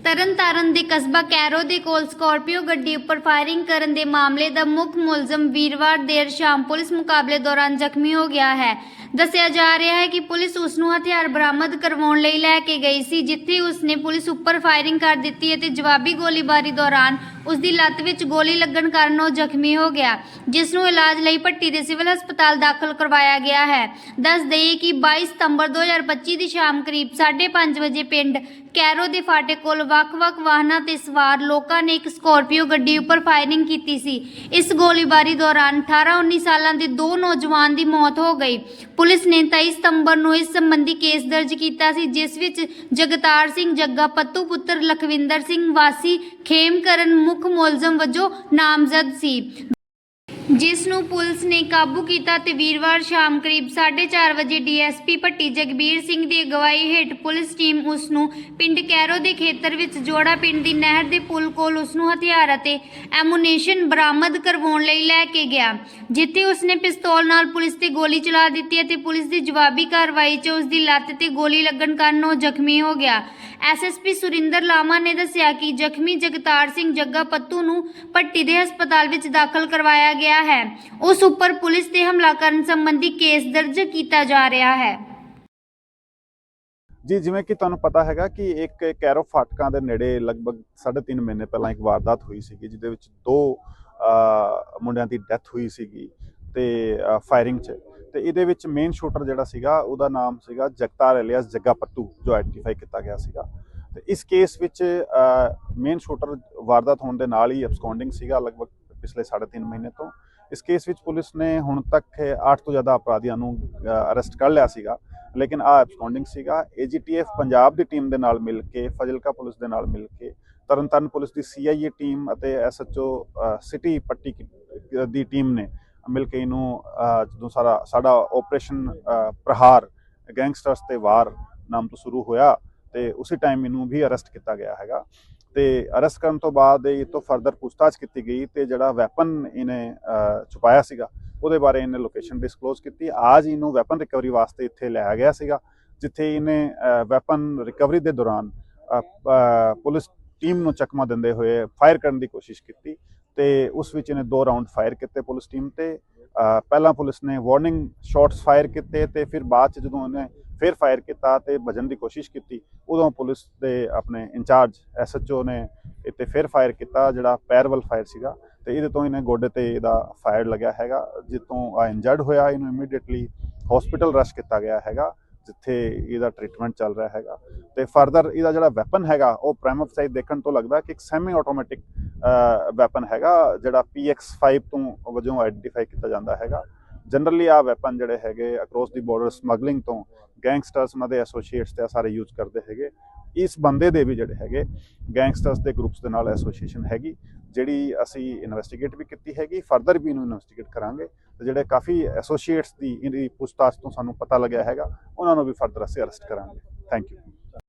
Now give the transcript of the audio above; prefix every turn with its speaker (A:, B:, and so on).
A: ਤਰਨਤਾਰਨ ਦੇ ਕਸਬਾ ਕੈਰੋ ਦੇ ਕੋਲ ਸਕਾਰਪੀਓ ਗੱਡੀ ਉੱਪਰ ਫਾਇਰਿੰਗ ਕਰਨ ਦੇ ਮਾਮਲੇ ਦਾ ਮੁੱਖ ਮੁਲਜ਼ਮ ਵੀਰਵਾਰ ਦੇਰ ਸ਼ਾਮ ਪੁਲਿਸ ਮੁਕਾਬਲੇ ਦੌਰਾਨ ਜ਼ਖਮੀ ਹੋ ਗਿਆ ਹੈ। ਦੱਸਿਆ ਜਾ ਰਿਹਾ ਹੈ ਕਿ ਪੁਲਿਸ ਉਸ ਨੂੰ ਹਥਿਆਰ ਬਰਾਮਦ ਕਰਵਾਉਣ ਲਈ ਲੈ ਕੇ ਗਈ ਸੀ, ਜਿੱਥੇ ਉਸ ਨੇ ਪੁਲਿਸ ਉੱਪਰ ਫਾਇਰਿੰਗ ਕਰ ਦਿੱਤੀ ਅਤੇ ਜਵਾਬੀ ਗੋਲੀਬਾਰੀ ਦੌਰਾਨ ਉਸ ਦੀ ਲੱਤ ਵਿੱਚ ਗੋਲੀ ਲੱਗਣ ਕਾਰਨ ਉਹ ਜ਼ਖਮੀ ਹੋ ਗਿਆ, ਜਿਸ ਨੂੰ ਇਲਾਜ ਲਈ ਪੱਟੀ ਦੇ ਸਿਵਲ ਹਸਪਤਾਲ ਦਾਖਲ ਕਰਵਾਇਆ ਗਿਆ ਹੈ। ਦੱਸ ਦੇਈਏ ਕਿ 22 ਸਤੰਬਰ 2025 ਦੀ ਸ਼ਾਮ ਕਰੀਬ 5:30 ਵਜੇ ਪਿੰਡ ਕੈਰੋ ਦੇ ਫਾਟੇ ਕੋਲ ਵੱਖ-ਵੱਖ ਵਾਹਨਾਂ ਤੇ ਸਵਾਰ ਲੋਕਾਂ ਨੇ ਇੱਕ ਸਕੋਰਪੀਓ ਗੱਡੀ ਉੱਪਰ ਫਾਇਰਿੰਗ ਕੀਤੀ ਸੀ। ਇਸ ਗੋਲੀਬਾਰੀ ਦੌਰਾਨ 18-19 ਸਾਲਾਂ ਦੇ ਦੋ ਨੌਜਵਾਨ ਦੀ ਮੌਤ ਹੋ ਗਈ। ਪੁਲਿਸ ਨੇ 23 ਸਤੰਬਰ ਨੂੰ ਇਸ ਸੰਬੰਧੀ ਕੇਸ ਦਰਜ ਕੀਤਾ ਸੀ, ਜਿਸ ਵਿੱਚ ਜਗਤਾਰ ਸਿੰਘ ਜੱਗਾ, ਪੱਤੂ ਪੁੱਤਰ ਲਖਵਿੰਦਰ ਸਿੰਘ ਵਾਸੀ, ਖੇਮਕਰਨ ਮੁੱਖ ਮੁਲਜ਼ਮ ਵਜੋਂ ਨਾਮਜ਼ਦ ਸੀ। ਜਿਸ ਨੂੰ ਪੁਲਿਸ ਨੇ ਕਾਬੂ ਕੀਤਾ ਤੇ ਵੀਰਵਾਰ ਸ਼ਾਮ ਕਰੀਬ 4:30 ਵਜੇ ਡੀਐਸਪੀ ਭੱਟੀ ਜਗਬੀਰ ਸਿੰਘ ਦੀ ਅਗਵਾਈ ਹੇਠ ਪੁਲਿਸ ਟੀਮ ਉਸ ਨੂੰ ਪਿੰਡ ਕੈਰੋ ਦੇ ਖੇਤਰ ਵਿੱਚ ਜੋੜਾ ਪਿੰਡ ਦੀ ਨਹਿਰ ਦੇ ਪੁਲ ਕੋਲ ਉਸ ਨੂੰ ਹਥਿਆਰ ਅਤੇ ਐਮੂਨੇਸ਼ਨ ਬਰਾਮਦ ਕਰਵਾਉਣ ਲਈ ਲੈ ਕੇ ਗਿਆ, ਜਿੱਥੇ ਉਸ ਨੇ ਪਿਸਤੌਲ ਨਾਲ ਪੁਲਿਸ ਤੇ ਗੋਲੀ ਚਲਾ ਦਿੱਤੀ ਅਤੇ ਪੁਲਿਸ ਦੀ ਜਵਾਬੀ ਕਾਰਵਾਈ 'ਚ ਉਸ ਦੀ ਲੱਤ ਤੇ ਗੋਲੀ ਲੱਗਣ ਕਾਰਨ ਉਹ ਜ਼ਖਮੀ ਹੋ ਗਿਆ। ਐਸਐਸਪੀ ਸੁਰਿੰਦਰ ਲਾਮਾ ਨੇ ਦੱਸਿਆ ਕਿ ਜ਼ਖਮੀ ਜਗਤਾਰ ਸਿੰਘ ਜੱਗਾ ਪੱਤੂ ਨੂੰ ਭੱਟੀ ਦੇ ਹਸਪਤਾਲ ਵਿੱਚ ਦਾਖਲ ਕਰਵਾਇਆ ਗਿਆ ਹੈ। ਉਸ ਉੱਪਰ ਪੁਲਿਸ ਤੇ ਹਮਲਾ ਕਰਨ ਸੰਬੰਧੀ ਕੇਸ ਦਰਜ ਕੀਤਾ ਜਾ ਰਿਹਾ ਹੈ।
B: ਜੀ, ਜਿਵੇਂ ਕਿ ਤੁਹਾਨੂੰ ਪਤਾ ਹੈਗਾ ਕਿ ਇੱਕ ਕੈਰੋ ਫਾਟਕਾਂ ਦੇ ਨੇੜੇ ਲਗਭਗ 3.5 ਮਹੀਨੇ ਪਹਿਲਾਂ ਇੱਕ ਵਾਰਦਾਤ ਹੋਈ ਸੀਗੀ, ਜਿਹਦੇ ਵਿੱਚ ਦੋ ਮੁੰਡਿਆਂ ਦੀ ਡੈਥ ਹੋਈ ਸੀਗੀ ਤੇ ਫਾਇਰਿੰਗ 'ਚ। ਤੇ ਇਹਦੇ ਵਿੱਚ ਮੇਨ ਸ਼ੂਟਰ ਜਿਹੜਾ ਸੀਗਾ, ਉਹਦਾ ਨਾਮ ਸੀਗਾ ਜਗਤਾਰ ਐਲੀਅਸ ਜੱਗਾ ਪੱਤੂ ਜੋ ਆਈਡੈਂਟੀਫਾਈ ਕੀਤਾ ਗਿਆ ਸੀਗਾ। ਤੇ ਇਸ ਕੇਸ ਵਿੱਚ ਮੇਨ ਸ਼ੂਟਰ ਵਾਰਦਾਤ ਹੋਣ ਦੇ ਨਾਲ ਹੀ ਅਬਸਕੌਂਡਿੰਗ ਸੀਗਾ ਲਗਭਗ ਪਿਛਲੇ 3.5 ਮਹੀਨੇ ਤੋਂ। ਇਸ ਕੇਸ ਵਿੱਚ ਪੁਲਿਸ ਨੇ ਹੁਣ ਤੱਕ 8 ਤੋਂ ਜ਼ਿਆਦਾ ਅਪਰਾਧੀਆਂ ਨੂੰ ਅਰੈਸਟ ਕਰ ਲਿਆ ਸੀਗਾ। ਲੇਕਿਨ ਆ ਅਬਸਕੌਂਡਿੰਗ ਸੀਗਾ। ਏਜੀਟੀਐਫ ਪੰਜਾਬ ਦੀ ਟੀਮ ਦੇ ਨਾਲ ਮਿਲ ਕੇ, ਫਜ਼ਿਲਕਾ ਪੁਲਿਸ ਦੇ ਨਾਲ ਮਿਲ ਕੇ, ਤਰਨਤਾਰਨ ਪੁਲਿਸ ਦੀ ਸੀਆਈਏ ਟੀਮ ਅਤੇ ਐਸਐਚਓ ਸਿਟੀ ਪੱਟੀ ਦੀ ਟੀਮ ਨੇ ਮਿਲ ਕੇ ਇਹਨੂੰ ਜਦੋਂ ਸਾਰਾ, ਸਾਡਾ ਆਪਰੇਸ਼ਨ ਪ੍ਰਹਾਰ ਗੈਂਗਸਟਰਸ ਤੇ ਵਾਰ ਨਾਮ ਤੋਂ ਸ਼ੁਰੂ ਹੋਇਆ ਤੇ ਉਸੇ ਟਾਈਮ ਇਹਨੂੰ ਵੀ ਅਰੈਸਟ ਕੀਤਾ ਗਿਆ ਹੈਗਾ। ਤੇ ਅਰੈਸਟ ਕਰਨ ਤੋਂ ਬਾਅਦ ਇਹ ਤੋਂ ਫਰਦਰ ਪੁੱਛਤਾਛ ਕੀਤੀ ਗਈ ਤੇ ਜਿਹੜਾ ਵੈਪਨ ਇਹਨੇ ਛੁਪਾਇਆ ਸੀਗਾ, ਉਹਦੇ ਬਾਰੇ ਇਹਨੇ ਲੋਕੇਸ਼ਨ ਡਿਸਕਲੋਜ਼ ਕੀਤੀ। ਆਜ ਇਹਨੂੰ ਵੈਪਨ ਰਿਕਵਰੀ ਵਾਸਤੇ ਇੱਥੇ ਲਿਆ ਗਿਆ ਸੀਗਾ, ਜਿੱਥੇ ਇਹਨੇ ਵੈਪਨ ਰਿਕਵਰੀ ਦੇ ਦੌਰਾਨ ਪੁਲਿਸ ਟੀਮ ਨੂੰ ਚਕਮਾ ਦਿੰਦੇ ਹੋਏ ਫਾਇਰ ਕਰਨ ਦੀ ਕੋਸ਼ਿਸ਼ ਕੀਤੀ। ਤੇ ਉਸ ਵਿੱਚ ਇਹਨੇ ਦੋ ਰਾਉਂਡ ਫਾਇਰ ਕੀਤੇ ਪੁਲਿਸ ਟੀਮ ਤੇ। ਪਹਿਲਾਂ ਪੁਲਿਸ ਨੇ ਵਾਰਨਿੰਗ ਸ਼ਾਟਸ ਫਾਇਰ ਕੀਤੇ ਤੇ ਫਿਰ ਬਾਅਦ ਚ ਜਦੋਂ ਉਹਨੇ ਫਿਰ ਫਾਇਰ ਕੀਤਾ ਤੇ ਭਜਣ ਦੀ ਕੋਸ਼ਿਸ਼ ਕੀਤੀ, ਉਦੋਂ ਪੁਲਿਸ ਦੇ ਆਪਣੇ ਇੰਚਾਰਜ ਐਸਐਚਓ ਨੇ ਇੱਥੇ ਫਿਰ ਫਾਇਰ ਕੀਤਾ, ਜਿਹੜਾ ਪੈਰਵਲ ਫਾਇਰ ਸੀਗਾ ਤੇ ਇਹਦੇ ਤੋਂ ਇਹਨੇ ਗੋਡੇ ਤੇ ਇਹਦਾ ਫਾਇਰ ਲੱਗਿਆ ਹੈਗਾ ਜਿੱਤੋਂ ਆ ਇੰਜਰਡ ਹੋਇਆ, ਇਹਨੂੰ ਇਮੀਡੀਏਟਲੀ ਹਸਪੀਟਲ ਰਸ਼ ਕੀਤਾ ਗਿਆ ਹੈਗਾ। ਜਿੱਥੇ ਇਹਦਾ ਟ੍ਰੀਟਮੈਂਟ ਚੱਲ ਰਿਹਾ ਹੈਗਾ। ਤੇ ਫਰਦਰ ਇਹਦਾ ਜਿਹੜਾ ਵੈਪਨ ਹੈਗਾ, ਉਹ ਪ੍ਰਾਈਮ ਸਾਈਡ ਦੇਖਣ ਤੋਂ ਲੱਗਦਾ ਕਿ ਇੱਕ ਸੈਮੀ ਆਟੋਮੈਟਿਕ ਵੈਪਨ ਹੈਗਾ, ਜਿਹੜਾ PX5 ਤੋਂ ਵਜੋਂ ਆਈਡੈਂਟੀਫਾਈ ਕੀਤਾ ਜਾਂਦਾ ਹੈਗਾ। ਜਨਰਲੀ ਆ ਵੈਪਨ ਜਿਹੜੇ ਹੈਗੇ ਅਕ੍ਰੋਸ ਦੀ ਬਾਰਡਰ ਸਮਗਲਿੰਗ ਤੋਂ ਗੈਂਗਸਟਰਸ ਉਹਨਾਂ ਐਸੋਸੀਏਟਸ ਤੇ ਆਹ ਸਾਰੇ ਯੂਜ਼ ਕਰਦੇ ਹੈਗੇ। ਇਸ ਬੰਦੇ ਦੇ ਵੀ ਜਿਹੜੇ ਹੈਗੇ ਗੈਂਗਸਟਰਸ ਦੇ ਗਰੁੱਪਸ ਦੇ ਨਾਲ ਐਸੋਸੀਏਸ਼ਨ ਹੈਗੀ, ਜਿਹੜੀ ਅਸੀਂ ਇਨਵੈਸਟੀਗੇਟ ਵੀ ਕੀਤੀ ਹੈਗੀ ਫਰਦਰ ਵੀ ਇਹਨੂੰ ਇਨਵੈਸਟੀਗੇਟ ਕਰਾਂਗੇ। ਤੇ ਜਿਹੜੇ ਕਾਫੀ ਐਸੋਸੀਏਟਸ ਦੀ ਇਹਦੀ ਪੁੱਛਤਾਛ ਤੋਂ ਸਾਨੂੰ ਪਤਾ ਲੱਗਿਆ ਹੈਗਾ, ਉਹਨਾਂ ਨੂੰ ਵੀ ਫਰਦਰ ਅਸੀਂ ਅਰੈਸਟ ਕਰਾਂਗੇ। Thank you